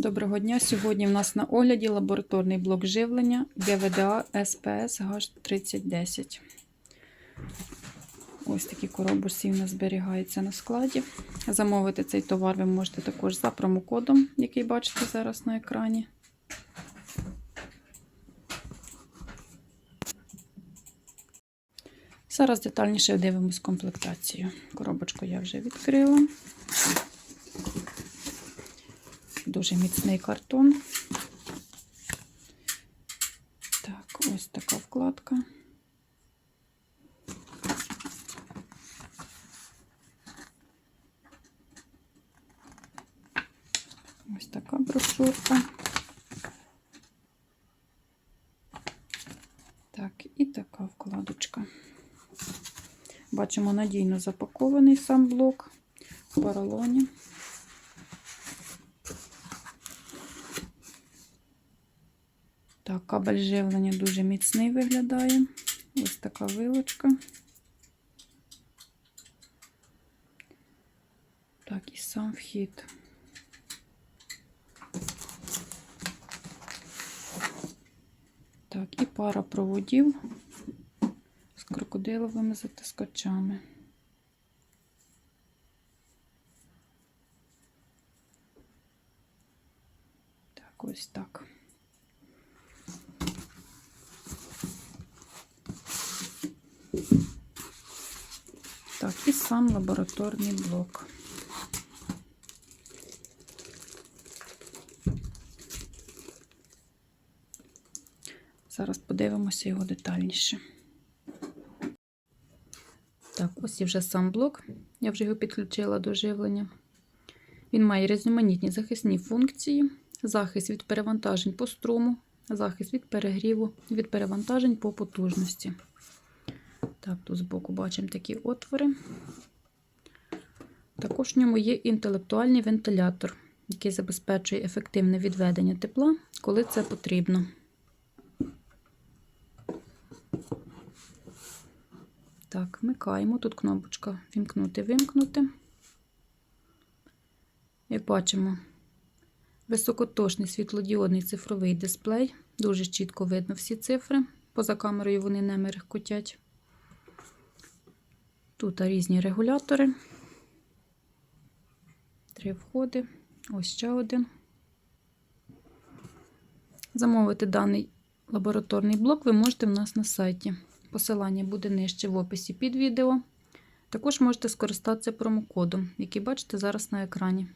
Доброго дня! Сьогодні в нас на огляді лабораторний блок живлення ГВДА СПС ГАЖ3010. Ось такі коробочці в нас зберігаються на складі. Замовити цей товар ви можете також за промокодом, який бачите зараз на екрані. Зараз детальніше дивимось комплектацію. Коробочку я вже відкрила. Дуже міцний картон. Так, ось така вкладка. Ось така брошурка. Так, і така вкладочка. Бачимо надійно запакований сам блок в поролоні. Так, кабель живлення дуже міцний виглядає. Ось така вилочка. Так, і сам вхід. Так, і пара проводів з крокодиловими затискачами. Так, ось так. Так, і сам лабораторний блок. Зараз подивимося його детальніше. Так, ось і вже сам блок. Я вже його підключила до живлення. Він має різноманітні захисні функції, захист від перевантажень по струму, захист від перегріву, від перевантажень по потужності. Так, тут збоку бачимо такі отвори. Також в ньому є інтелектуальний вентилятор, який забезпечує ефективне відведення тепла, коли це потрібно. Так, вмикаємо. Тут кнопочка вімкнути-вимкнути. Як бачимо, високоточний світлодіодний цифровий дисплей. Дуже чітко видно всі цифри. Поза камерою вони не мерехкотять. Тут різні регулятори. Три входи. Ось ще один. Замовити даний лабораторний блок ви можете в нас на сайті. Посилання буде нижче в описі під відео. Також можете скористатися промокодом, який бачите зараз на екрані.